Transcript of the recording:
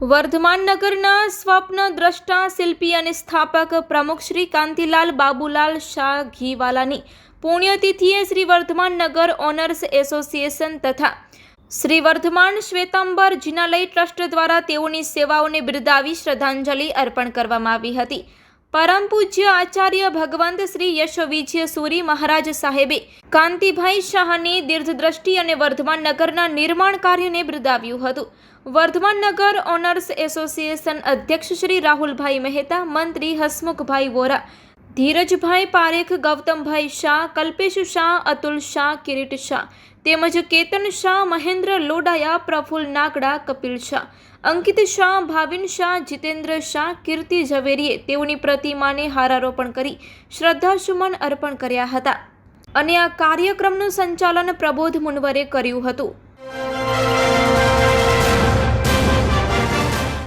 વર્ધમાન નગરના સ્વપ્ન દ્રષ્ટા શિલ્પી અને સ્થાપક પ્રમુખ શ્રી કાંતિલાલ બાબુલાલ શાહ ઘીવાલાની પુણ્યતિથિએ શ્રી વર્ધમાન નગર ઓનર્સ એસોસિએશન તથા શ્રી વર્ધમાન શ્વેતાંબર જિનાલય ટ્રસ્ટ દ્વારા તેઓની સેવાઓને બિરદાવી શ્રદ્ધાંજલિ અર્પણ કરવામાં આવી હતી. પરમ પૂજ્ય આચાર્ય ભગવંત શ્રી યશવિજય સુરી મહારાજ સાહેબે કાંતિભાઈ શાહની દીર્ઘદ્રષ્ટિ અને વર્ધમાન નગરના નિર્માણ કાર્યને બિરદાવ્યું હતું. વર્ધમાન નગર ઓનર્સ એસોસિએશન અધ્યક્ષ શ્રી રાહુલભાઈ મહેતા, મંત્રી હસમુખભાઈ વોરા ધીરજભાઈ પારેખ, ગૌતમભાઈ શાહ, કલ્પેશ શાહ, અતુલ શાહ, કિરીટ શાહ તેમજ કેતન શાહ, મહેન્દ્ર લોડાયા, પ્રફુલ નાગડા, કપિલ શાહ અંકિત શાહ, ભાવિન શાહ, જીતેન્દ્ર શાહ, કીર્તિ ઝવેરીએ તેઓની પ્રતિમાને હારારોપણ કરી શ્રદ્ધાસુમન અર્પણ કર્યા હતા અને આ કાર્યક્રમનું સંચાલન પ્રબોધ મુનવરે કર્યું હતું.